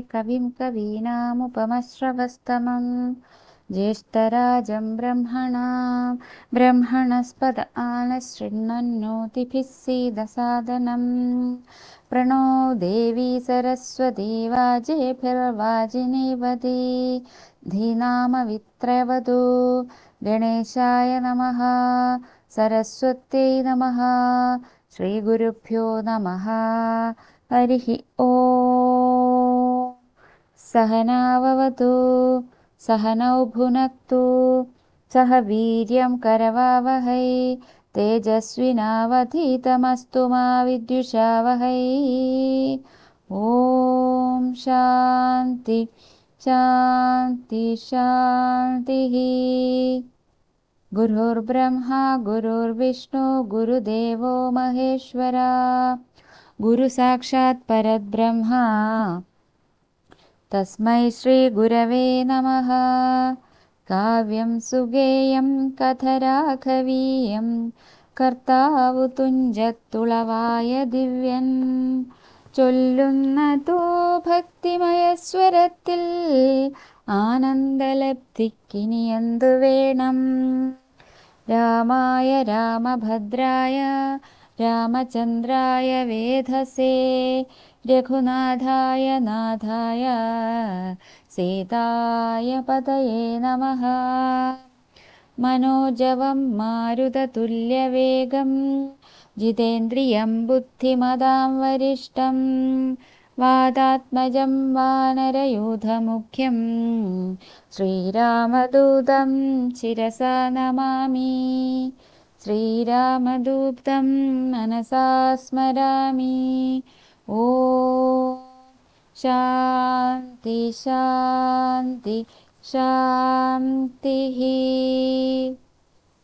कविं कवीनामुपमश्रवस्तमं। ज्येष्ठराजं ब्रह्मणां ब्रह्मणस्पद आनशृण्वन्नोतिभिः सीदसादनं। प्रणो देवी सरस्वती वाजेभिर्वाजिनीवती धीनामवित्रवधू। गणेशाय नमः सरस्वत्यै नमः श्रीगुरुभ्यो नमः हरिः ॐ सहनाववतु सहनौ भुनक्तु सह वीर्यं करवावहै तेजस्विनावधीतमस्तु मा विद्युषावहै। ॐ शान्ति शान्ति शान्तिः गुरुर्ब्रह्मा गुरुर्विष्णु गुरुदेवो महेश्वरा गुरुसाक्षात् परब्रह्मा तस्मै श्रीगुरवे नमः काव्यं सुगेयं कथराघवीयं കർത്താവു തുഞ്ചത്തുളവായ ദിവ്യൻ ചൊല്ലുന്നതോ ഭക്തിമയസ്വരത്തിൽ ആനന്ദലബ്ധിക്കിനി എന്തു വേണം रामाय रामभद्राय रामचन्द्राय वेधसे रघुनाथाय नाथाय सीताय पतये नमः। मनोजवं मारुततुल्यवेगं जितेन्द्रियं बुद्धिमदां वरिष्ठम् वादात्मजं वानरयूथमुख्यं श्रीरामदूतं शिरसा नमामि। श्रीरामदूतं मनसा स्मरामि। ॐ शान्ति शान्ति शान्तिः।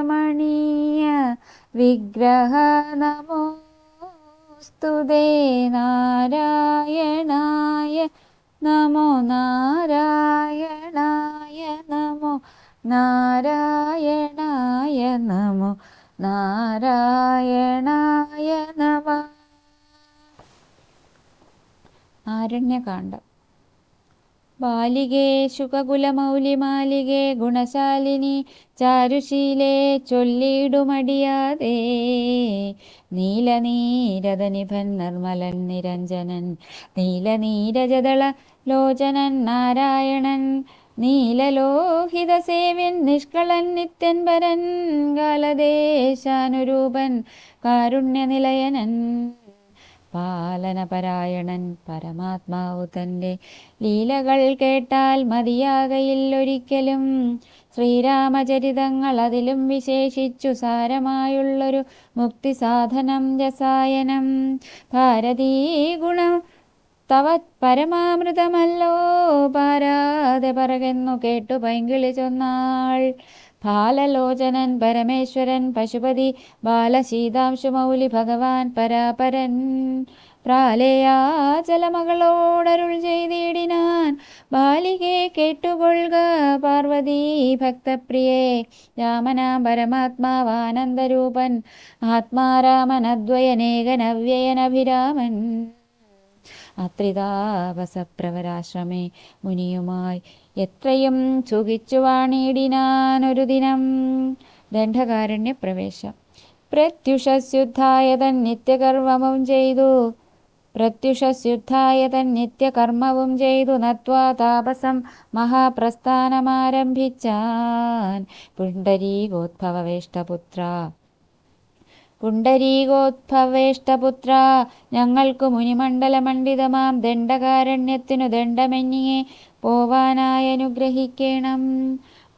രമണീയ വിഗ്രഹ നമോസ്തു നാരായണായ നമോ നാരായണായ നമോ നാരായണായ നമോ നാരായണായ നമ. ആരണ്യകാണ്ഡം ബാലികേ ശുകകുലമൗലിമാലികേ ഗുണശാലിനി ചാരുശീലേ ചൊല്ലിടുമടിയാതെ നീലനീരതനിഭൻ നിർമ്മലൻ നിരഞ്ജനൻ നീലനീരജതള ലോചനൻ നാരായണൻ നീലലോഹിത സേവ്യൻ നിഷ്കളൻ നിത്യൻ കാലദേശാനുരൂപൻ കാരുണ്യനിലയനൻ. പാലനപരായണൻ പരമാത്മാവ് തന്റെ ലീലകൾ കേട്ടാൽ മതിയാകയില്ലൊരിക്കലും ശ്രീരാമചരിതങ്ങൾ അതിലും വിശേഷിച്ചു സാരമായുള്ളൊരു മുക്തി സാധനം രസായനം. ഭാരതീ ഗുണം തവ പരമാമൃതമല്ലോ പാരാതെ പറകെന്നു കേട്ടു പൈങ്കിളി ചൊന്നാൾ. ബാലലോചനൻ പരമേശ്വരൻ പശുപതി ബാലശീതാംശുമൗലി ഭഗവാൻ പരാപരൻ. പ്രാലയാചലമകളോടരുൾ ചെയ്തിടിനാൻ. ബാലികെ കേട്ടുകൊള്ളുക പാർവതി ഭക്തപ്രിയേ. രാമനാം പരമാത്മാവാനന്ദരൂപൻ. ആത്മാരാമനദ്വയനേകനവ്യയനഭിരാമൻ. അത്രിതാവസപ്രവരാശ്രമേ മുനിയുമായി എത്രയും സുഖിച്ചു വാണിടിനാനൊരു ദിനം. ദണ്ഡകാരണ്യ പ്രവേശം പ്രത്യുഷസ്യുദ്ധായ തൻ നിത്യകർമ്മവും ചെയ്തു. പ്രത്യുഷസ്യുദ്ധായ തൻ നിത്യകർമ്മവും ചെയ്തു. നത്വാ താപസം മഹാപ്രസ്ഥാനമാരംഭിച്ചാൻ. പുണ്ടരീകോദ്ഭവേഷ്ടപുത്ര പുണ്ടരീകോദ്ഭവേഷ്ടപുത്ര ഞങ്ങൾക്കു മുനിമണ്ഡലമണ്ഡിതമാം ദണ്ഡകാരണ്യത്തിനു ദണ്ഡമന്യേ പോവാനായി അനുഗ്രഹിക്കണം.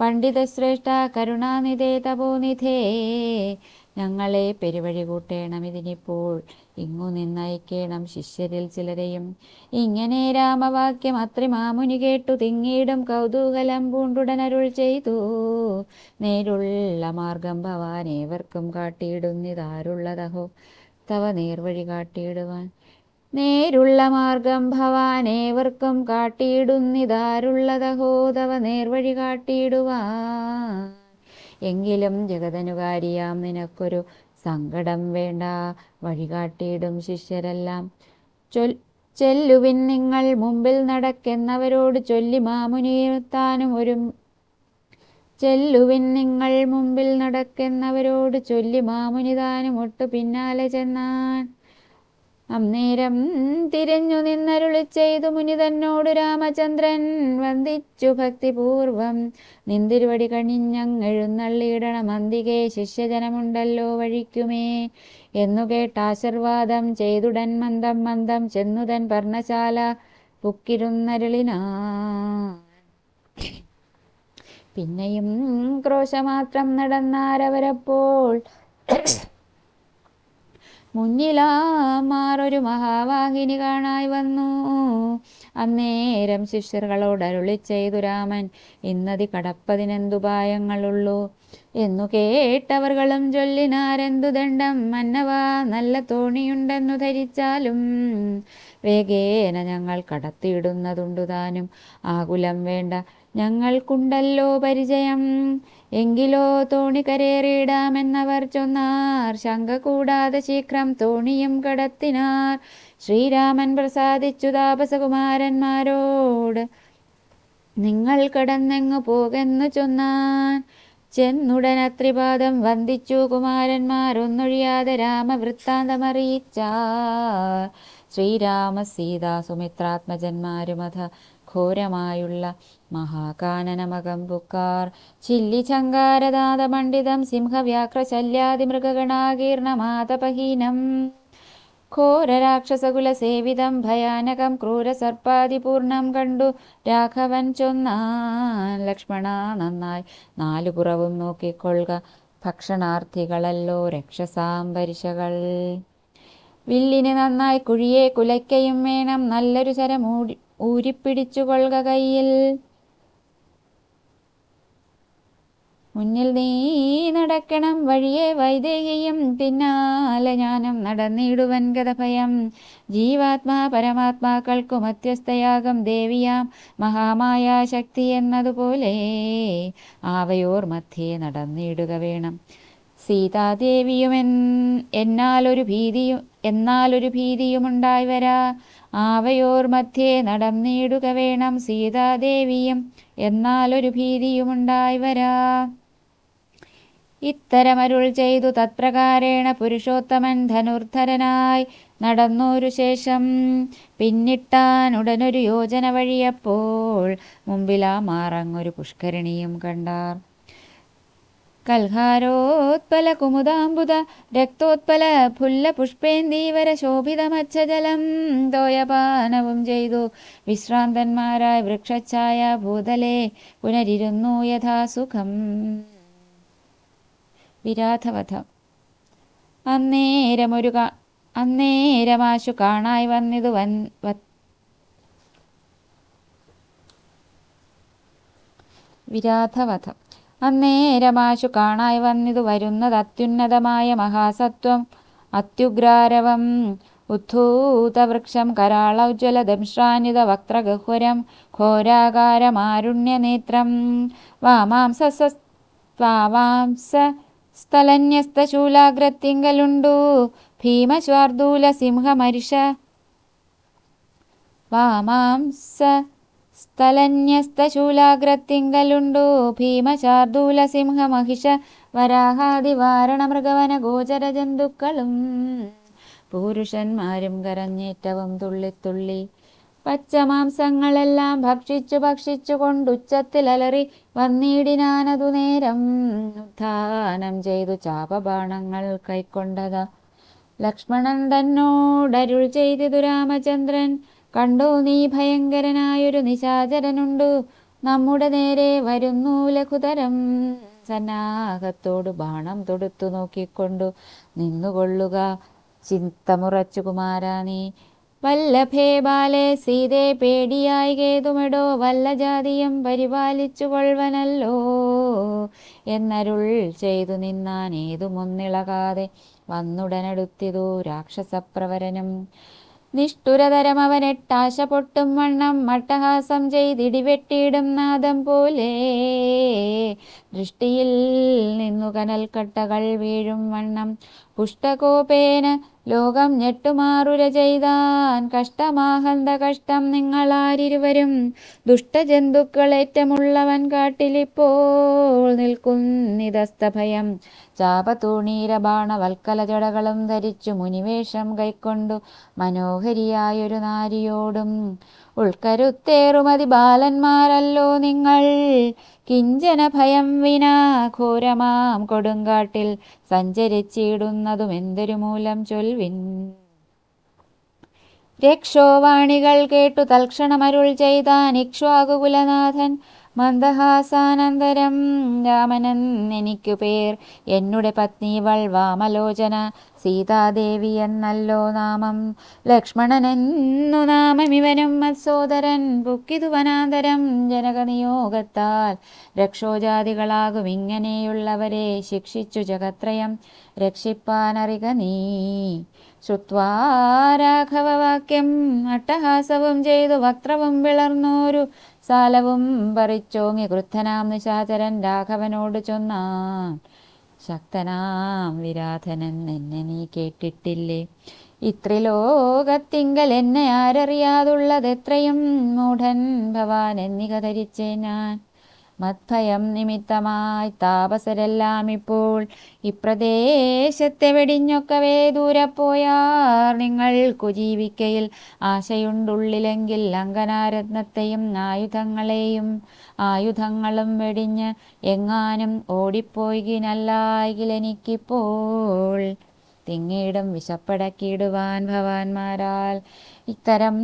പണ്ഡിതശ്രേഷ്ഠ കരുണാനിധേ തപോനിധേ ഞങ്ങളെ പെരുവഴി കൂട്ടേണം ഇതിനിപ്പോൾ. ഇങ്ങു നിന്നയക്കേണം ശിഷ്യരിൽ ചിലരെയും. ഇങ്ങനെ രാമവാക്യം അത്രിമാമുനി കേട്ടു തിങ്ങീടും കൗതൂഹലം പൂണ്ടുടനരുൾ ചെയ്തു. നേരുള്ള മാർഗം ഭവാൻ ഏവർക്കും കാട്ടിയിടുന്നിതാരുള്ളതഹോ തവ നേർവഴി കാട്ടിയിടുവാൻ. നേരുള്ള മാർഗം ഭവാനേവർക്കും ഏവർക്കും കാട്ടിയിടുന്നിതാരുള്ളതഹോ നേർവഴി കാട്ടിയിടുവാൻ. എങ്കിലും ജഗതനുകാരിയാം നിനക്കൊരു സങ്കടം വേണ്ട. വഴികാട്ടിയിടും ശിഷ്യരെല്ലാം. ചൊൽ ചെല്ലുവിൻ നിങ്ങൾ മുമ്പിൽ നടക്കുന്നവരോട് ചൊല്ലി മാമുനിത്താനും ഒരു. ചെല്ലുവിൻ നിങ്ങൾ മുമ്പിൽ നടക്കുന്നവരോട് ചൊല്ലി മാമുനിതാനും ഒട്ടു പിന്നാലെ ചെന്നാൻ. അന്നേരം തിരിഞ്ഞു നിന്നരുളി ചെയ്തു മുനി തന്നോട് രാമചന്ദ്രൻ വന്ദിച്ചു ഭക്തിപൂർവം. നിന്തിരുവടി കണിഞ്ഞങ്ങെഴുന്നള്ളിയിടണം അന്തികെ ശിഷ്യജനമുണ്ടല്ലോ വഴിക്കുമേ. എന്നു കേട്ടാശീർവാദം ചെയ്തുടൻ മന്ദം മന്ദം ചെന്നുതൻ പർണശാല പുക്കിരുന്നരുളിനാ. പിന്നെയും ക്രോശമാത്രം നടന്നാരവരപ്പോൾ മുന്നിലാമാറൊരു മഹാവാഹിനി കാണായി വന്നു. അന്നേരം ശിഷ്യർകളോട് അരുളി ചെയ്തു രാമൻ ഇന്നതി കടപ്പതിനെന്തുപായങ്ങളുള്ളൂ എന്നു കേട്ടവർകളും ചൊല്ലിനാരെന്തു ദണ്ഡം? മന്നവാ നല്ല തോണിയുണ്ടെന്നു ധരിച്ചാലും വേഗേന ഞങ്ങൾ കടത്തിയിടുന്നതുണ്ടു താനും ആകുലം വേണ്ട. ഞങ്ങൾക്കുണ്ടല്ലോ പരിചയം. എങ്കിലോ തോണി കരേറിയിടാമെന്നവർ ചൊന്നാർ. ശങ്ക കൂടാതെ ശീഘ്രം തോണിയും കടത്തിനാർ. ശ്രീരാമൻ പ്രസാദിച്ചു താപസകുമാരന്മാരോട്. നിങ്ങൾ കടന്നെങ്ങു പോകെന്നു ചൊന്നാൻ. ചെന്നുടൻ അത്രിപാദം വന്ദിച്ചു കുമാരന്മാരൊന്നൊഴിയാതെ രാമവൃത്താന്തമറിയിച്ച ശ്രീരാമ സീതാ സുമിത്രാത്മജന്മാരുമഥ ഘോരമായുള്ള മഹാകാനനമകം പുക്കാർ ചില്ലി ചങ്കാരദാത പണ്ഡിതം സിംഹവ്യാഘ്രശല്യാദി മൃഗഗണാകീർണമാതപഹീനം ഘോരരാക്ഷസകുല സേവിതം ഭയാനകം ക്രൂരസർപ്പാതിപൂർണം കണ്ടു രാഘവൻ ചൊന്നാൻ. ലക്ഷ്മണ നന്നായി നാലു പുറവും നോക്കിക്കൊള്ളുക ഭക്ഷണാർത്ഥികളല്ലോ രക്ഷസാംബരിശകൾ. വില്ലിന് നന്നായി കുഴിയെ കുലയ്ക്കയും വേണം നല്ലൊരു ചരം ഊടി ഊരിപ്പിടിച്ചു കൊള്ളുക കയ്യിൽ. മുന്നിൽ നീ നടക്കണം വഴിയെ വൈദേഹിയും. പിന്നാലെ ഞാനും നടന്നിടുവൻ ഗതഭയം ജീവാത്മാ പരമാത്മാക്കൾക്കു മധ്യസ്ഥയാകം ദേവിയാം. മഹാമായ ശക്തി എന്നതുപോലെ ആവയോർ മധ്യേ നടന്നിടുക വേണം. സീതാദേവിയുമെൻ എന്നാലൊരു ഭീതിയും എന്നാലൊരു ഭീതിയുമുണ്ടായി വരാ. ആവയോർ മധ്യേ നടന്നിടുക വേണം സീതാദേവിയും. എന്നാലൊരു ഭീതിയുമുണ്ടായി വരാ. ഇത്തരമരുൾ ചെയ്തു തത്പ്രകാരേണ പുരുഷോത്തമൻ ധനുർധരനായി നടന്നൊരു ശേഷം പിന്നിട്ടാൻ ഉടനൊരു യോജന വഴിയപ്പോൾ മുമ്പിലാ മാറങ്ങൊരു പുഷ്കരിണിയും കണ്ടാർ. കൽഹാരോത്പല കുമുദാംബുദ രക്തോത്പല ഫുല്ല പുഷ്പേന്ദീവര ശോഭിതമച്ചജലം തോയപാനവും ചെയ്തു. വിശ്രാന്തന്മാരായ വൃക്ഷഛായ ഭൂതലെ പുനരിരുന്നു യഥാസുഖം. വിരാധവധം. അന്നേരമൊരു അന്നേരമാശു കാണായി വന്നിതു വൻ വിരാധവധം. അന്നേരമാശു കാണായി വന്നിതു വരുന്നത് അത്യുന്നതമായ മഹാസത്വം. അത്യുഗ്രാരവം ഉദ്ധൂതവൃക്ഷം കരാളൗജ്വല ദംശ്രാനിത വക്ത്രഗഹ്വരം ഘോരാകാരമാരുണ്യനേത്രം വാമാംസ വാമാംസ സ്ഥലന്യസ്തശൂലാഗ്രത്തിങ്കലുണ്ടു. ഭീമശ്വാർദൂല സിംഹമരിഷ. വാമാംസ സ്ഥലന്യസ്തശൂലാഗ്രത്തിങ്കലുണ്ടു. ഭീമശാർദൂല സിംഹമഹിഷ. വരാഹാദിവാരണ മൃഗവന ഗോചര ജന്തുക്കളും പുരുഷന്മാരും കരഞ്ഞേറ്റവും തുള്ളിത്തുള്ളി പച്ചമാംസങ്ങളെല്ലാം ഭക്ഷിച്ചു ഭക്ഷിച്ചു കൊണ്ടുച്ചത്തിലലറി വന്നിടിനാനതു നേരം ഉദ്ധാനം ചെയ്തു ചാപബാണങ്ങൾ കൈക്കൊണ്ടതാ. ലക്ഷ്മണൻ തന്നോടരുൾ ചെയ്തു രാമചന്ദ്രൻ കണ്ടു നീ ഭയങ്കരനായൊരു നിശാചരനുണ്ടു. നമ്മുടെ നേരെ വരുന്നു ലഘുതരം. സന്നാഹത്തോട് ബാണം തൊടുത്തു നോക്കിക്കൊണ്ടു നിന്നുകൊള്ളുക. ചിന്തമുറച്ചു കുമാരാ നീ വല്ലഭേ ബാലേ സീതേ പേടിയായി കേതുമെടോ വല്ല ജാതിയും പരിപാലിച്ചു കൊള്ളവനല്ലോ എന്നരുൾ ചെയ്തു നിന്നാൻ ഏതുമൊന്നിളകാതെ വന്നുടനടുത്തിതു രാക്ഷസപ്രവരനും. നിഷ്ഠുരതരം അവനെട്ടാശ പൊട്ടും വണ്ണം മട്ടഹാസം ചെയ്തിടിവെട്ടിയിടും നാദം പോലെ. ദൃഷ്ടിയിൽ നിന്നു കനൽക്കട്ടകൾ വീഴും വണ്ണം പുഷ്ടകോപേന ലോകം ഞെട്ടുമാറുര ചെയ്താൻ കഷ്ടമാഹന്ത കഷ്ടം നിങ്ങളാരിരുവരും. ദുഷ്ടജന്തുക്കളേറ്റമുള്ളവൻ കാട്ടിലിപ്പോൾ നിൽക്കുന്നിതസ്തഭയം ചാപത്തൂണീരബാണവൽക്കല ജടകളും ധരിച്ചു മുനിവേഷം കൈക്കൊണ്ടു മനോഹരിയായൊരു നാരിയോടും. ഉൾക്കരുത്തേറുമതി ബാലന്മാരല്ലോ നിങ്ങൾ. കിഞ്ചന ഭയം വിനാ ഘോരമാം കൊടുങ്കാട്ടിൽ സഞ്ചരിച്ചിടുന്നതും എന്തൊരു മൂലം ചൊൽവിൻ? രക്ഷോവാണികൾ കേട്ടു തൽക്ഷണമരുൾ ചെയ്താൻ ഇക്ഷ്വാകുകുലനാഥൻ മന്ദഹാസാനന്തരം രാമനൻ എനിക്കു പേർ. എന്നുടെ പത്നി വൾവാമലോചന സീതാദേവി എന്നല്ലോ നാമം. ലക്ഷ്മണനെന്നു നാമം ഇവനും മത്സോദരൻ. പുക്കിതു വനാന്തരം ജനകനിയോഗത്താൽ. രക്ഷോജാതികളാകും ഇങ്ങനെയുള്ളവരെ ശിക്ഷിച്ചു ജഗത്രയം. രക്ഷിപ്പാനറിക നീ. ശ്രുത്വാ രാഘവവാക്യം അട്ടഹാസവും ചെയ്തു വക്രവും വിളർന്നോരു സാലവും പറിച്ചോങ്ങി ക്രുദ്ധനാം നിശാചരൻ രാഘവനോട് ചൊന്നാ ശക്തനാം വിരാധനൻ എന്നെ നീ കേട്ടിട്ടില്ലേ? ഇത്രിലോകത്തിങ്കൽ എന്നെ ആരറിയാതുള്ളത് എത്രയും മൂഢൻ ഭവാൻ എന്നിക ധരിച്ചേ ഞാൻ. മത്ഭയം നിമിത്തമായി താപസരെല്ലാം ഇപ്പോൾ ഇപ്രദേശത്തെ വെടിഞ്ഞൊക്കവേ ദൂരെ പോയാർ. നിങ്ങൾക്കു ജീവിക്കയിൽ ആശയുണ്ടുള്ളിലെങ്കിൽ അങ്കനാരത്നത്തെയും ആയുധങ്ങളെയും ആയുധങ്ങളും വെടിഞ്ഞ് എങ്ങാനും ഓടിപ്പോയികിനല്ലായെങ്കിൽ എനിക്കിപ്പോൾ തിങ്ങീടും വിശപ്പടക്കിയിടുവാൻ ഭവാന്മാരാൽ ഇത്തരം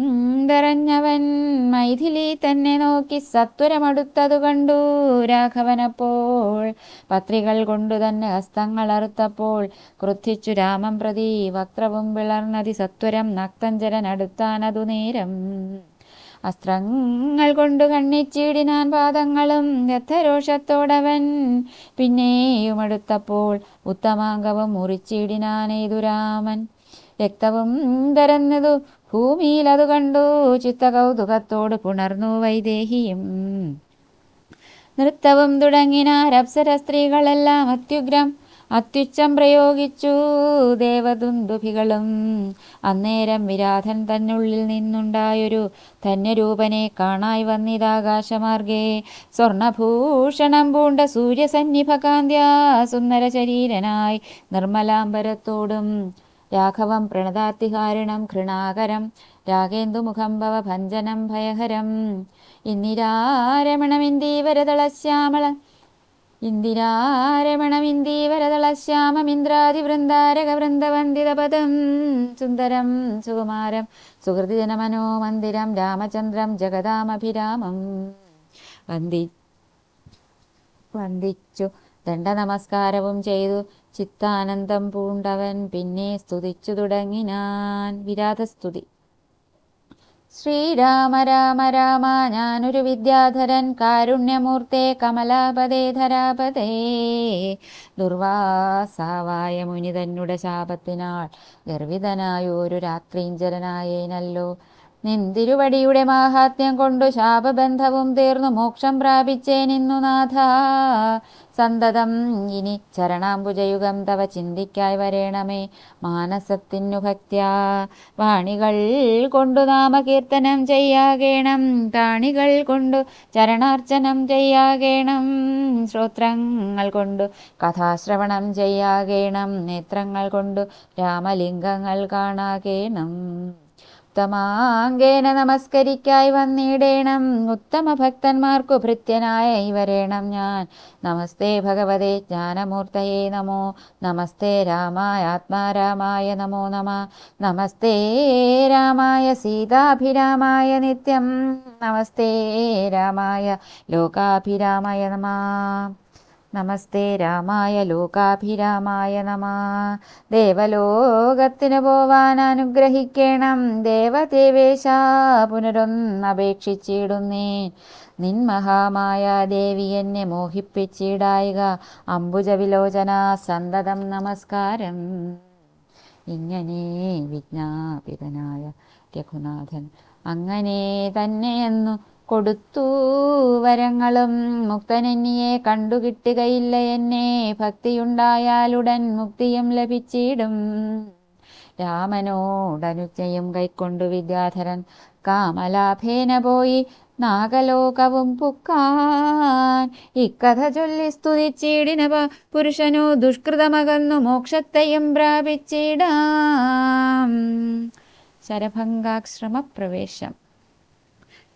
തെരഞ്ഞവൻ മൈഥിലി തന്നെ നോക്കി സത്വരമടുത്തതു കണ്ടു രാഘവനപ്പോൾ. പത്രികൾ കൊണ്ടു തന്നെ ഹസ്തങ്ങൾ അറുത്തപ്പോൾ ക്രുദ്ധിച്ചു രാമം പ്രതി വക്രവും പിളർന്നതി സത്വരം നക്തഞ്ചരൻ അടുത്താനതു നേരം. അസ്ത്രങ്ങൾ കൊണ്ടു കണ്ണിച്ചിടിനാൻ പാദങ്ങളും രഥരോഷത്തോടവൻ പിന്നെയും അടുത്തപ്പോൾ ഉത്തമാംഗവും മുറിച്ചിടിനാനേതു രാമൻ. രക്തവും തരന്നതു ഭൂമിയിൽ അത് കണ്ടു. ചിത്തകൗതുകത്തോട് പുണർന്നു വൈദേഹിയും. നൃത്തവും തുടങ്ങിനാരപ്സര സ്ത്രീകളെല്ലാം അത്യുഗ്രം. അത്യുച്ചം പ്രയോഗിച്ചു ദേവദുന്ദുഭികളും. അന്നേരം വിരാധൻ തന്നുള്ളിൽ നിന്നുണ്ടായൊരു ധന്യരൂപനെ കാണായി വന്നിതാകാശമാർഗേ. സ്വർണഭൂഷണം പൂണ്ട സൂര്യസന്നിഭകാന്ത്യാ സുന്ദര ശരീരനായി നിർമ്മലാംബരത്തോടും രാഘവം പ്രണതാർത്തിഹാരിണം ഘൃണാകരം രാഗേന്ദുമുഖം ഭവ ഭഞ്ജനം ഭയഹരം. ഇന്ദിരാരമണമിന്ദീവരതളശ്യാമള ഇന്ദിരാരമണമിന്ദീവരതളശ്യാമമിന്ദ്രാതിവൃന്ദാരകവൃന്ദവന്ദിതപദം. സുന്ദരം സുകുമാരം സുഹൃതിജനമനോ മന്ദിരം രാമചന്ദ്രം ജഗദാമഭിരാമം. വന്ദി വന്ദിച്ചു. ദണ്ഡനമസ്കാരവും ചെയ്തു. ചിത്താനന്ദം പൂണ്ടവൻ പിന്നെ സ്തുതിച്ചു തുടങ്ങിനാൻ വിരാതസ്തുതി ശ്രീരാമ രാമ രാമ ഞാനൊരു വിദ്യാധരൻ കാരുണ്യമൂർത്തേ കമലാപതേ ധരാപതേ. ദുർവാസാവായ മുനി തന്നുടെ ശാപത്തിനാൾ ഗർവിതനായൊരു രാത്രീഞ്ചരനായേനല്ലോ നിന്തിരുവടിയുടെ മാഹാത്മ്യം കൊണ്ടു ശാപബന്ധവും തീർന്നു മോക്ഷം പ്രാപിച്ചേ നിന്നു നാഥ. സന്തതം ഇനി ചരണാംബുജയുഗം തവ ചിന്തിക്കായി വരേണമേ മാനസത്തിനു ഭക്ത്യ. വാണികൾ കൊണ്ടു നാമകീർത്തനം ചെയ്യാകേണം താണികൾ കൊണ്ടു ചരണാർച്ചനം ചെയ്യാകേണം ശ്രോത്രങ്ങൾ കൊണ്ടു കഥാശ്രവണം ചെയ്യാകേണം നേത്രങ്ങൾ കൊണ്ടു രാമലിംഗങ്ങൾ കാണാകേണം. ഉത്തമാങ്കേന നമസ്കരിക്കായി വന്നിടേണം. ഉത്തമ ഭക്തന്മാർക്കു ഭൃത്യനായ വരേണം ഞാൻ. നമസ്തേ ഭഗവതേ ജ്ഞാനമൂർത്തയേ നമോ. നമസ്തേ രാമായ ആത്മാരാമായ നമോ നമ. നമസ്തേ രാമായ സീതാഭിരാമായ നിത്യം. നമസ്തേ രാമായ ലോകാഭിരാമായ നമ. നമസ്തേ രാമായ ലോകാഭിരാമായ നമ. ദേവലോകത്തിന് പോവാൻ അനുഗ്രഹിക്കണം. ദേവദേവേശ പുനരൊന്നപേക്ഷിച്ചിടുന്നേ. നിൻ മഹാമായ ദേവി എന്നെ മോഹിപ്പിച്ചിടായിക. അംബുജവിലോചന സന്തതം നമസ്കാരം. ഇങ്ങനെ വിജ്ഞാപിതനായ രഘുനാഥൻ അങ്ങനെ തന്നെയെന്നു കൊടുത്തു വരങ്ങളും മുക്തനെന്നിയെ കണ്ടുകിട്ടുകയില്ല എന്നെ. ഭക്തിയുണ്ടായാലുടൻ മുക്തിയും ലഭിച്ചിടും. രാമനോടനുജ്ഞയും കൈക്കൊണ്ടു വിദ്യാധരൻ കാമലാഭേന പോയി നാഗലോകവും പുക്കാൻ. ഇക്കഥ ചൊല്ലി സ്തുതിച്ചിടിന പുരുഷനു ദുഷ്കൃതമകന്നു മോക്ഷത്തെയും പ്രാപിച്ചിടാം. ശരഭംഗാശ്രമപ്രവേശം.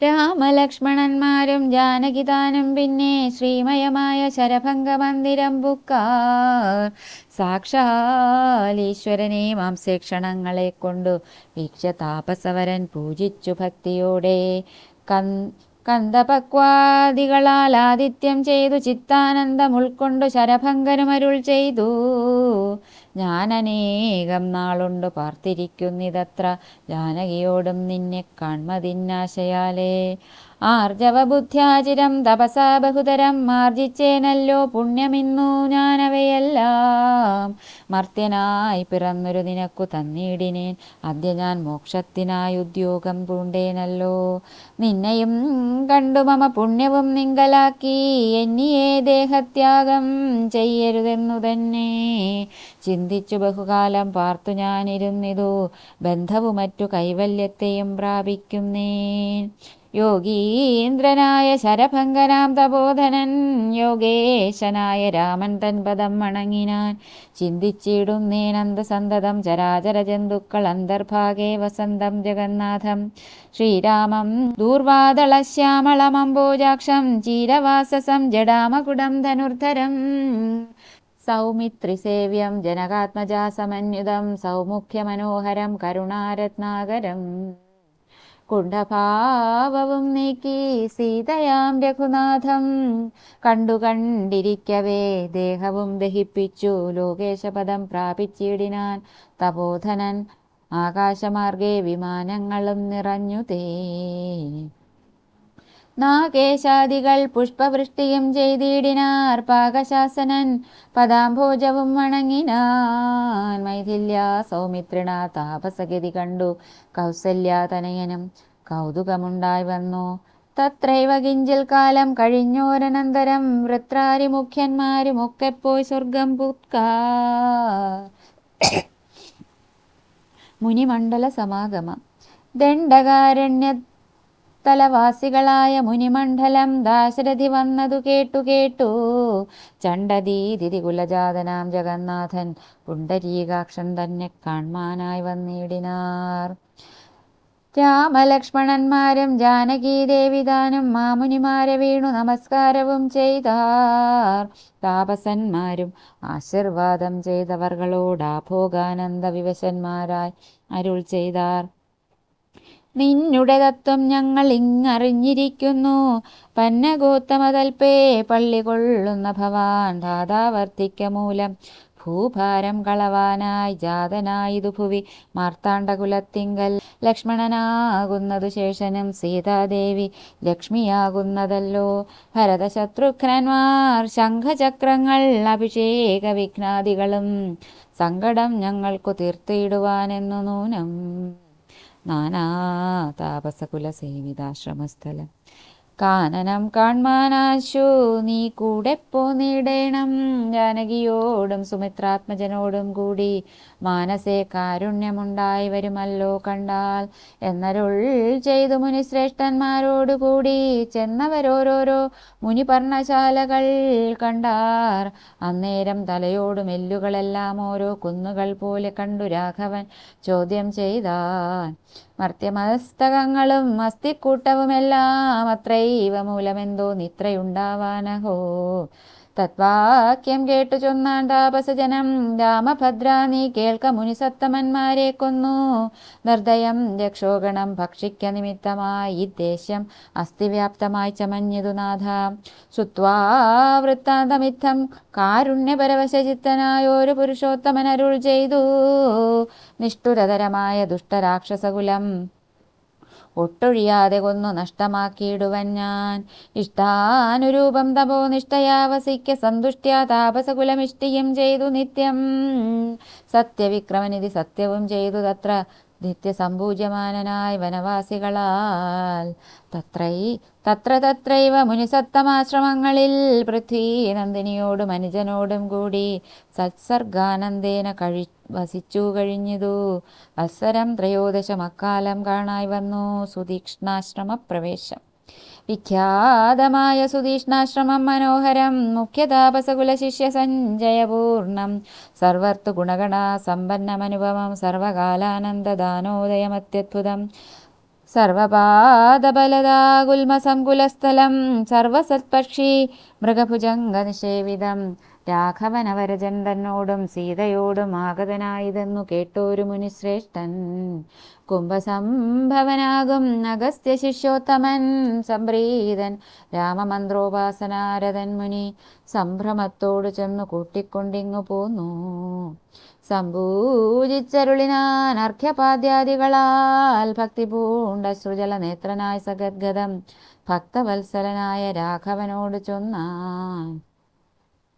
രാമലക്ഷ്മണന്മാരും ജാനകിതാനും പിന്നെ ശ്രീമയമായ ശരഭംഗമന്ദിരം മന്ദിരം ബുക്കാർ സാക്ഷാലീശ്വരനെ മാംസേക്ഷണങ്ങളെ കൊണ്ടു വീക്ഷ താപസവരൻ പൂജിച്ചു ഭക്തിയോടെ. കൻ കന്ദപക്വാദികളാൽ ആദിത്യം ചെയ്തു ചിത്താനന്ദം ഉൾക്കൊണ്ടു ശരഭങ്കനുമരുൾ ചെയ്തു. ഞാനനേകം നാളുണ്ട് പാർത്തിരിക്കുന്നിതത്ര. ജാനകിയോടും നിന്നെ കാൺമതിന്നാശയാലേ ആർജവബുദ്ധ്യാചിരം തപസാ ബഹുതരം മാർജിച്ചേനല്ലോ പുണ്യമിന്നു ഞാനവയെല്ലാം. മർത്യനായി പിറന്നൊരു നിനക്കു തന്നിടിനേൻ. അദ്യ ഞാൻ മോക്ഷത്തിനായി ഉദ്യോഗം പൂണ്ടേനല്ലോ. നിന്നെയും കണ്ടു മമ പുണ്യവും നിങ്കലാക്കി. എന്നിയെ ദേഹത്യാഗം ചെയ്യരുതെന്നു തന്നെ. ചിന്തിച്ചു ബഹുകാലം പാർത്തു ഞാനിരുന്നിതു. ബന്ധവും മറ്റു കൈവല്യത്തെയും പ്രാപിക്കുന്നേൻ. യോഗീന്ദ്രനായ ശരഭംഗനാം തബോധനൻ യോഗേശനായ രാമൻ തൻ പദം വണങ്ങിനാൻ. ചിന്തിച്ചിടുന്നേനന്ദസന്തതം ചരാചര ജന്തുക്കൾ അന്തർഭാഗേ വസന്തം ജഗന്നാഥം. ശ്രീരാമം ദൂർവാദളശ്യാമളമംബോജാക്ഷം ചീരവാസസം ജഡാമകുടം ധനുർധരം. സൗമിത്രിസേവ്യം ജനകാത്മജാസമന്യുതം സൗമുഖ്യമനോഹരം കരുണാരത്നാകരം. കുണ്ഠഭാവവും നീക്കി സീതയാം രഘുനാഥം കണ്ടു കണ്ടിരിക്കവേ ദേഹവും ദഹിപ്പിച്ചു. ലോകേശപദം പ്രാപിച്ചിടിനാൻ തപോധനൻ ആകാശമാർഗേ വിമാനങ്ങളും നിറഞ്ഞു തേ നാഗേശാദികൾ പുഷ്പവൃഷ്ടിയും ചെയ്തിടിനാർ പാകശാസനൻ പദാംഭോജവും വണങ്ങിനാൻ മൈഥില്യ സൗമിത്രിണ താപസഗതി കണ്ടു. കൗസല്യ തനയനും കൗതുകമുണ്ടായി വന്നു. തത്രൈവ കിഞ്ചിൽ കാലം കഴിഞ്ഞോരനന്തരം വൃത്രാരി മുഖ്യന്മാരും ഒക്കെ പോയി സ്വർഗം പുക്ക മുനിമണ്ഡല സമാഗമം ദണ്ഡകാരണ്യ തലവാസികളായ മുനിമണ്ഡലം ദാശരഥി വന്നതു കേട്ടു കേട്ടു. ചണ്ടദീതിഥി കുലജാതനാം ജഗന്നാഥൻ പുണ്ടരീകാക്ഷൻ തന്നെ കാൺമാനായി വന്നിടിനാർ. രാമലക്ഷ്മണന്മാരും ജാനകീദേവിതാനും മാമുനിമാരെ വീണു നമസ്കാരവും ചെയ്താർ. താപസന്മാരും ആശീർവാദം ചെയ്തവർകളോടാ ഭോഗാനന്ദ വിവശന്മാരായി അരുൾ ചെയ്താർ. നിന്നുടെ തത്വം ഞങ്ങൾ ഇങ്ങറിഞ്ഞിരിക്കുന്നു. പന്നഗോത്തമതൽപേ പള്ളി കൊള്ളുന്ന ഭവാൻ ദാതാവർത്തിക്ക മൂലം ഭൂഭാരം കളവാനായി ജാതനായിതു ഭുവി മാർത്താണ്ഡകുലത്തിങ്കൽ. ലക്ഷ്മണനാകുന്നതു ശേഷനും സീതാദേവി ലക്ഷ്മിയാകുന്നതല്ലോ. ഭരതശത്രുഘ്നന്മാർ ശംഖചക്രങ്ങൾ അഭിഷേക വിഘ്നാദികളും സങ്കടം ഞങ്ങൾക്കു തീർത്തിടുവാനെന്നു നൂനം. നാനാ താപസകുലസേവിതാശ്രമസ്ഥലം കാനനം കാൺമാനാശു നീ കൂടെ പോന്നിടേണം ജാനകിയോടും സുമിത്രാത്മജനോടും കൂടി മാനസേ കാരുണ്യമുണ്ടായി വരുമല്ലോ കണ്ടാൽ. എന്നരുൾ ചെയ്തു മുനിശ്രേഷ്ഠന്മാരോടുകൂടി ചെന്നവരോരോരോ മുനി പർണശാലകൾ കണ്ടാർ. അന്നേരം തലയോടും എല്ലുകളെല്ലാം ഓരോ കുന്നുകൾ പോലെ കണ്ടു രാഘവൻ ചോദ്യം ചെയ്താൻ. മർത്യമസ്തകങ്ങളും അസ്ഥിക്കൂട്ടവുമെല്ലാം അത്രൈവ മൂലമെന്തോ നിത്രയുണ്ടാവാനഹോ. തത്വാക്യം കേട്ടു ചൊന്നാൻ താപസജനം രാമഭദ്ര നീ കേൾക്ക മുനിസത്തമന്മാരെ കൊന്നു. നിർദ്ദയം രക്ഷോഗണം ഭക്ഷിക്ക നിമിത്തമായി. ഇദ്ദേശ്യം അസ്ഥിവ്യാപ്തമായി ചമഞ്ഞതു നാഥ. സുത്വാ വൃത്താന്തമിത്തം കാരുണ്യപരവശചിത്തനായൊരു പുരുഷോത്തമൻ അരുൾ ചെയ്തു. നിഷ്ഠുരതരമായ ദുഷ്ടരാക്ഷസകുലം. ഒട്ടൊഴിയാതെ കൊന്നു നഷ്ടമാക്കിയിടുവൻ ഞാൻ. ഇഷ്ടാനുരൂപം തപോ നിഷ്ഠയാവസിക്ക സന്തുഷ്ട്യാ താപസകുലമിഷ്ടിയും ചെയ്തു നിത്യം. സത്യവിക്രമനിധി സത്യവും ചെയ്തു തത്ര നിത്യസമ്പൂജ്യമാനനായി വനവാസികളാൽ. തത്രൈ തത്ര തത്രൈവ മുനിസത്തമാശ്രമങ്ങളിൽ പൃഥ്വി നന്ദിനിയോടും അനുജനോടും കൂടി സത്സർഗാനന്ദേന കഴി വസിച്ചു കഴിഞ്ഞതു. വത്സരം ത്രയോദശം അക്കാലം കാണായി വന്നു സുതീക്ഷ്ണാശ്രമ പ്രവേശം വിഖ്യാതമായ സുതീഷ്ണാശ്രമം മനോഹരം മുഖ്യതാപസകുല ശിഷ്യ സഞ്ജയപൂർണം സർവർത്ത് ഗുണഗണ സമ്പന്നമനുപമം സർവകാലാനന്ദദാനോദയമത്യത്ഭുതം സർവപാദബലദാകുൽമസംകുലസ്ഥലം സർവസത്പക്ഷി മൃഗഭുജംഗനിഷേവിതം. രാഘവനവരജൻ തന്നോടും സീതയോടും ആഗതനായിതെന്നു കേട്ടോരു മുനിശ്രേഷ്ഠൻ. കുംഭസംഭവനാകും അഗസ്ത്യ ശിഷ്യോത്തമൻ സംപ്രീതൻ രാമമന്ത്രോപാസനാരദൻ മുനി സംഭ്രമത്തോട് ചെന്നു കൂട്ടിക്കൊണ്ടിങ്ങു പോന്നു. സംഭൂജിച്ചരുളിനാൻ അർഘ്യപാദ്യാദികളാൽ ഭക്തി പൂണ്ട സൃജല നേത്രനായ സഗദ്ഗതം ഭക്തവത്സലനായ രാഘവനോട് ചൊന്നാൻ.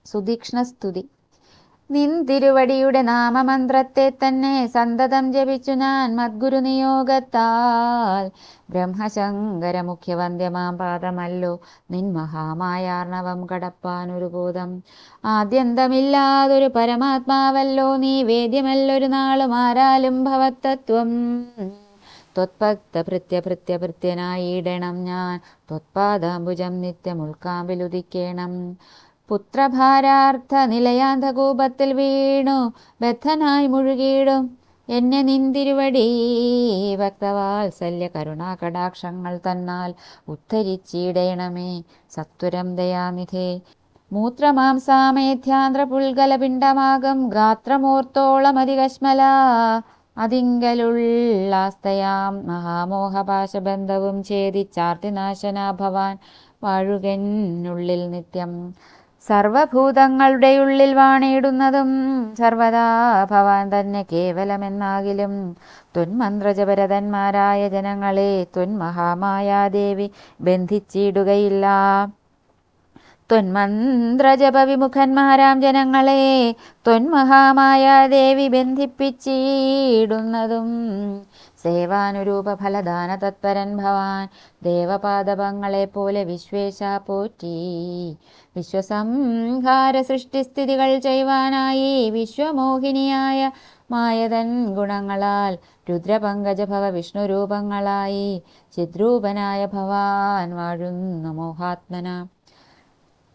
സുതീക്ഷ്ണസ്തുതി നിൻ തിരുവടിയുടെ നാമമന്ത്രത്തെ തന്നെ സന്തതം ജപിച്ചു ഞാൻ മദ്ഗുരു നിയോഗത്താൽ. ബ്രഹ്മശങ്കര മുഖ്യവന്ദ്യമാം പാദമല്ലോ. നിൻ മഹാമായാർണവം കടപ്പാൻ ഒരു ബോധം. ആദ്യന്തമില്ലാതൊരു പരമാത്മാവല്ലോ. നീ വേദ്യമല്ലൊരു നാളും ആരാലും ഭവത്തത്വം. ത്വത്ഭക്ത ഭൃത്യഭൃത്യഭൃത്യനായിടണം ഞാൻ. ത്വത്പാദാംബുജം നിത്യം ഉൾക്കാമ്പിലുദിക്കേണം പുത്രഭാരാർത്ഥ നിലയാന്തകൂപത്തിൽ വീണു. ബദ്ധനായി മുഴുകിയിടും. എന്നെ നിന്തിരുവടി. ഭക്തവാത്സല്യ കരുണാകടാക്ഷങ്ങൾ തന്നാൽ ഉദ്ധരിച്ചിടേണമേ. സത്വരം ദയാനിധേ. മൂത്രമാംസാമേധ്യാന്ധ്ര പുൽഗലപിണ്ഡമാകും ഗാത്രമൂർത്തോളമതികശ്മല അതിങ്കലുള്ളാസ്തയാം. മഹാമോഹപാശബന്ധവും ഛേദിച്ചാർത്തിനാശനാ ഭവാൻ വാഴുകെന്നുള്ളിൽ നിത്യം സർവഭൂതങ്ങളുടെ ഉള്ളിൽ വാണിടുന്നതും സർവദാ ഭവാൻ തന്നെ കേവലമെന്നാകിലും. തൊന്മന്ത്രജപരതന്മാരായ ജനങ്ങളെ തൊന്മഹാമായാദേവി ബന്ധിച്ചിടുകയില്ല. തൊന്മന്ത്രജപ വിമുഖന്മാരാം ജനങ്ങളെ തൊന്മഹാമായാദേവി ബന്ധിപ്പിച്ചിടുന്നതും സേവാനുരൂപ ഫലദാന തത്പരൻ ഭവാൻ ദേവപാദപങ്ങളെ പോലെ വിശ്വേശ പോറ്റി. വിശ്വസംഹാര സൃഷ്ടിസ്ഥിതികൾ ചെയ്യുവാനായി വിശ്വമോഹിനിയായ മായതൻ ഗുണങ്ങളാൽ രുദ്രപങ്കജഭവ വിഷ്ണുരൂപങ്ങളായി ചിദ്രൂപനായ ഭവാൻ വാഴുന്നു മോഹാത്മന.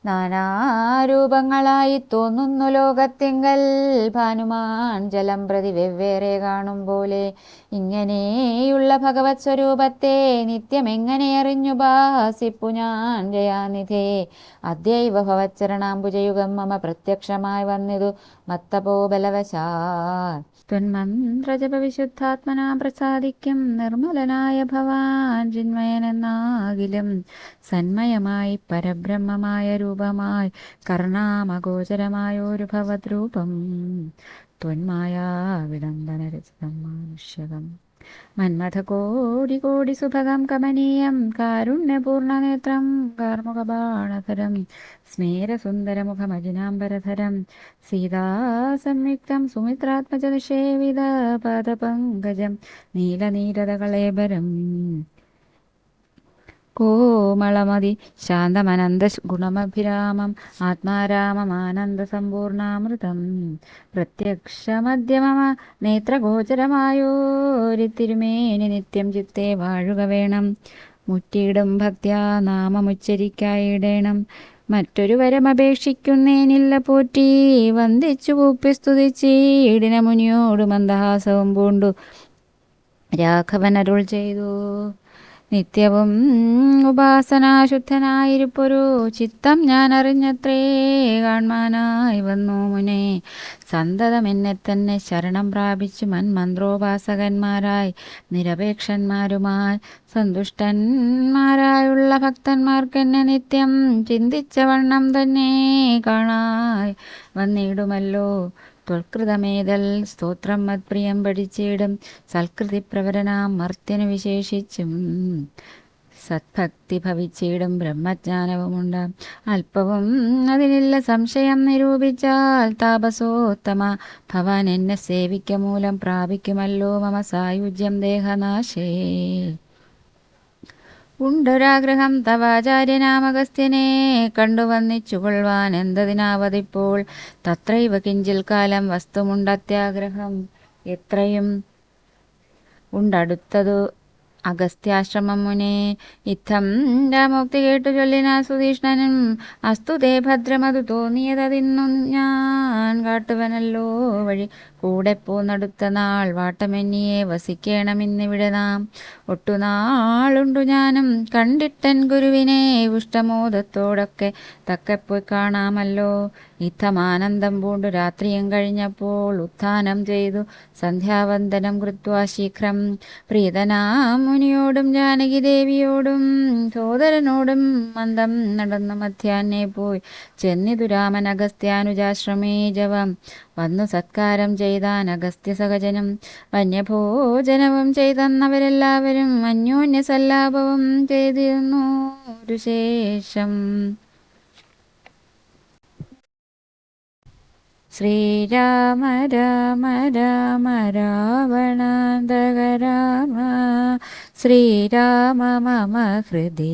നാനാരൂപങ്ങളായി തോന്നുന്നു ലോകത്തിങ്കൽ. ഭാനുമാൻ ജലം പ്രതി വെവ്വേറെ കാണും പോലെ ഇങ്ങനെയുള്ള ഭഗവത് സ്വരൂപത്തെ നിത്യം എങ്ങനെ അറിഞ്ഞു? ഭാസിപ്പു ഞാൻ ജയാനിധേ. അദ്യൈവ ഭവച്ചരണാംബുജയുഗം മമ പ്രത്യക്ഷമായി വന്നിതു മത്തപോ ബലവശാൽ ത്വന്മന്ത്രജപ വിശുദ്ധാത്മനാ പ്രസാദിക്കും. നിർമ്മലനായ ഭവാൻ ചിന്മയനെന്നാകിലും സന്മയമായി പരബ്രഹ്മമായ രൂപമായി കർണാമഗോചരമായൊരു ഭവദ്രൂപം. ത്വന്മായ വിടംബനരചിതം മാനുഷ്യകം. മന്മഥകോടി കോടി സുഭഗം കമനീയം കാരുണ്യപൂർണനേത്രം കാർമുകബാണധരം സ്മേരസുന്ദരമുഖമജിനാംബരധരം സീതാസംയുക്തം സുമിത്രാത്മജനിഷേവിത പദപങ്കജം നീലനീരതകളേബരം കോമളമതി. ശാന്തമനന്ത ഗുണമഭിരാമം. ആത്മാരാമമാനന്ദസമ്പൂർണാമൃതം. പ്രത്യക്ഷമധ്യമമ നേത്രഗോചരമായോരിത്തിരുമേനി നിത്യം ചിത്തെ വാഴുക വേണം. മുറ്റിയിടും ഭക്ത്യാ നാമമുച്ചരിക്കായിടേണം. മറ്റൊരു വരമപേക്ഷിക്കുന്നേനില്ല പോറ്റി. വന്ദിച്ചു കൂപ്പി സ്തുതിച്ചീടിന മുനിയോട് മന്ദഹാസവും പൂണ്ടു. രാഘവൻ അരുൾ ചെയ്തു. നിത്യവും ഉപാസനാശുദ്ധനായിരിപ്പൊരു ചിത്തം ഞാൻ അറിഞ്ഞത്രേ കാൺമാനായി വന്നു മുനെ. സന്തതം എന്നെ തന്നെ ശരണം പ്രാപിച്ചു മൻ മന്ത്രോപാസകന്മാരായി നിരപേക്ഷന്മാരുമായി സന്തുഷ്ടന്മാരായുള്ള ഭക്തന്മാർക്കെന്നെ നിത്യം ചിന്തിച്ച വണ്ണം തന്നെ കാണായി വന്നിടുമല്ലോ. ത്വൽകൃതമേതൽ സ്തോത്രം മത്പ്രിയം പഠിച്ചിടും. സൽകൃതിപ്രവരനാം മർത്യനു വിശേഷിച്ചും. സത്ഭക്തി ഭവിച്ചിടും ബ്രഹ്മജ്ഞാനവുമുണ്ട്. അല്പവും അതിനില്ല സംശയം നിരൂപിച്ചാൽ താപസോത്തമ. ഭവാൻ എന്നെ സേവിക്ക മൂലം പ്രാപിക്കുമല്ലോ മമ സായുജ്യം ദേഹനാശേ. ഉണ്ടൊരാഗ്രഹം തവാചാര്യനാമഗസ്ത്യനെ കണ്ടുവന്നിച്ചുകൊള്ളുവാൻ എന്തതിനാവതിപ്പോൾ തത്രൈവ കിഞ്ചിൽ കാലം വസ്തുമുണ്ടത്യാഗ്രഹം. എത്രയും ഉണ്ടടുത്തതു അഗസ്ത്യാശ്രമം മുനെ ഇത്തം രാമോക്തി കേട്ടു ചൊല്ലിന സുധീഷ്ണനും. അസ്തു തേ ഭദ്രമതു തോന്നിയതതിന്നു ഞാൻ. കാട്ടുവനല്ലോ വഴി. കൂടെ പോന്നടുത്ത നാൾ വാട്ടമെന്നിയെ വസിക്കണമെന്നിവിടെ നാം. ഒട്ടുനാളുണ്ടു ഞാനും കണ്ടിട്ടൻ ഗുരുവിനെ ഉഷ്ടമോദത്തോടൊക്കെ തക്കെപ്പോയി കാണാമല്ലോ. ഇത്തമാനന്ദം പൂണ്ടു രാത്രിയും കഴിഞ്ഞപ്പോൾ ഉത്ഥാനം ചെയ്തു. സന്ധ്യാവന്ദനം കൃത്വാ ശീഘ്രം. പ്രീതനാം മുനിയോടും ജാനകി ദേവിയോടും സോദരനോടും മന്ദം നടന്നു മധ്യാന്നെ പോയി. ചെന്നിതു രാമൻ അഗസ്ത്യാനുജാശ്രമേ ജവം വന്നു സത്കാരം ചെയ്താൻ അഗസ്ത്യ സഹജനം വന്യഭോജനവും ചെയ്തെന്നവരെല്ലാവരും അന്യോന്യ സല്ലാപവും ചെയ്തിരുന്നു. ഒരു ശേഷം ശ്രീരാമ രാമ രാമ രാവണാന്തക രാമ. ശ്രീരാമ മമ ഹൃദി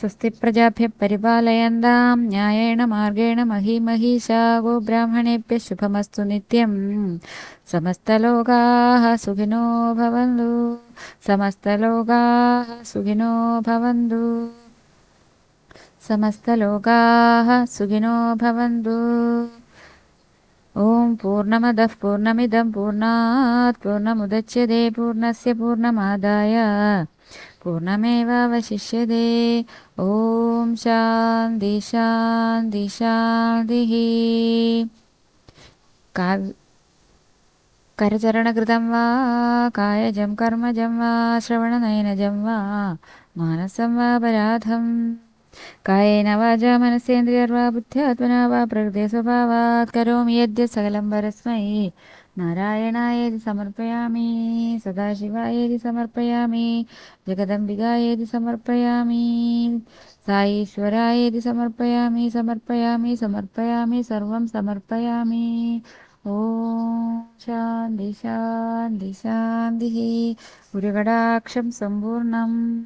स्वस्ति प्रजाभ्य परिपालयन्तां न्यायेण मार्गेण महीमहीषा गोब्राह्मणेभ्य शुभमस्तु नित्यं समस्तलोकाः सुखिनो भवन्तु समस्तलोकाः सुखिनो भवन्तु समस्तलोकाः सुखिनो भवन्तु ॐ पूर्णमदः पूर्णमिदं पूर्णात् पूर्णमुदच्यते पूर्णस्य पूर्णमादाय पूर्णमेवावशिष्यते ॐ शान्ति शान्ति शान्तिः। काव्य करचरणकृतं वा कायजं कर्मजं वा श्रवणनयनजं वा मानसं वा पराधं कायेन वाचा मनसेन्द्रियर्वा बुद्ध्यात्मना वा प्रकृते स्वभावात् करोमि यद्य परस्मै। नारायणायेति समर्पयामि सदाशिवायेति समर्पयामि जगदम्बिकायेति समर्पयामि साईश्वराय समर्पयामि समर्पयामि समर्पयामि सर्वं समर्पयामि। ॐ शान्ति शान्ति शान्तिः। गुरुगडाक्षं सम्पूर्णम्।